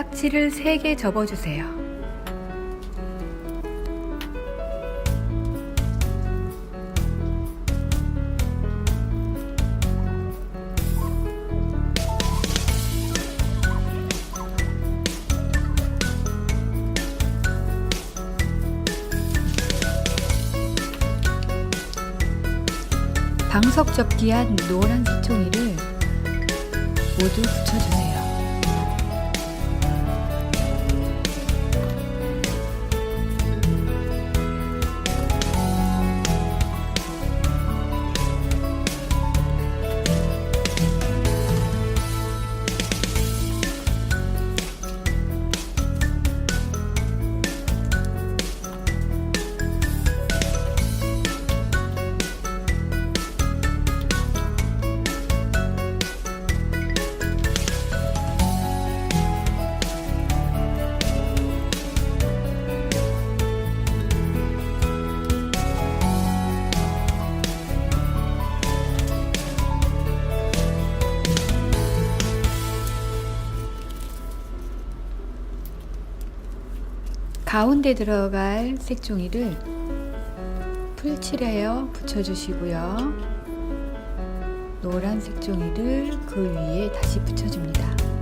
딱지를 3개 접어주세요. 방석 접기한 노란 색종이를 모두 붙여주세요. 가운데 들어갈 색종이를 풀칠하여 붙여주시고요. 노란 색종이를 그 위에 다시 붙여줍니다.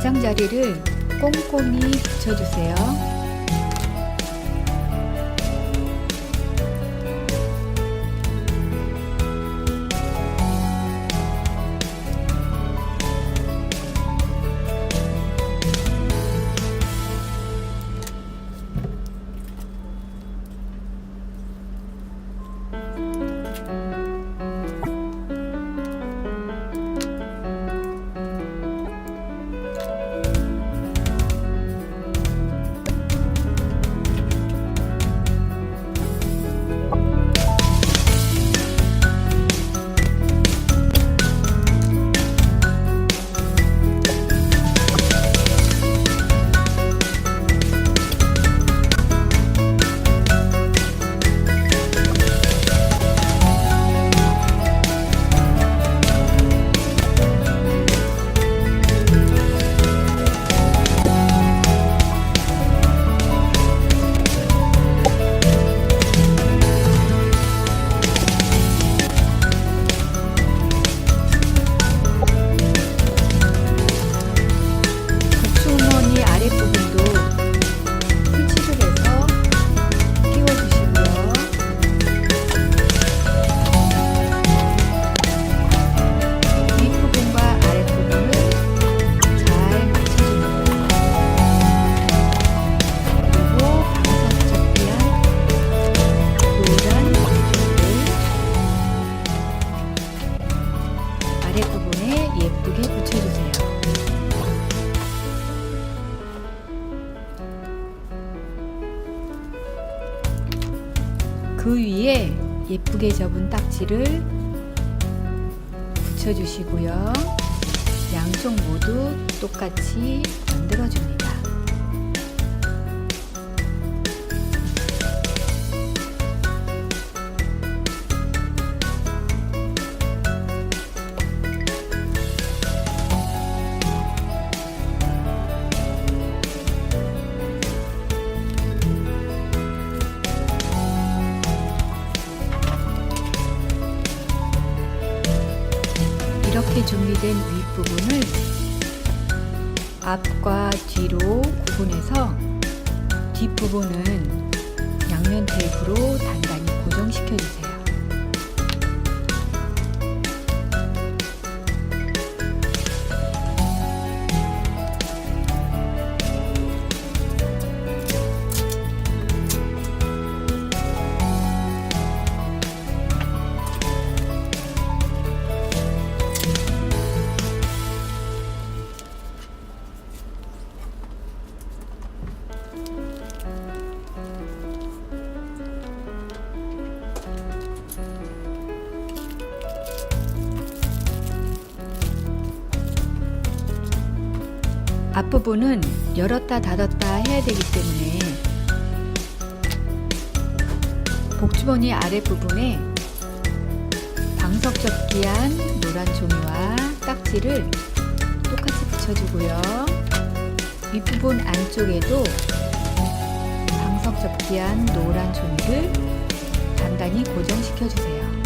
가장자리를 꼼꼼히 붙여주세요. 그 위에 예쁘게 접은 딱지를 붙여주시고요. 양쪽 모두 똑같이 만들어줍니다. 이렇게 준비된 윗부분을 앞과 뒤로 구분해서 뒷부분은 양면 테이프로 단단히 고정시켜 주세요. 앞부분은 열었다 닫았다 해야 되기 때문에 복주머니 아랫부분에 방석 접기한 노란 종이와 딱지를 똑같이 붙여주고요. 윗부분 안쪽에도 방석 접기한 노란 종이를 단단히 고정시켜 주세요.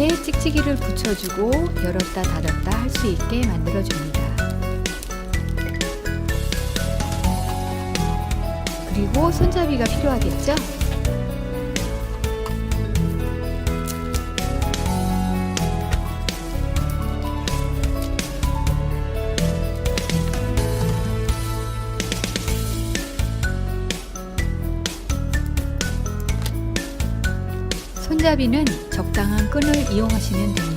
이렇게 찍찍이를 붙여주고 열었다 닫았다 할 수 있게 만들어줍니다. 그리고 손잡이가 필요하겠죠? 손잡이는 적당한 끈을 이용하시면 됩니다.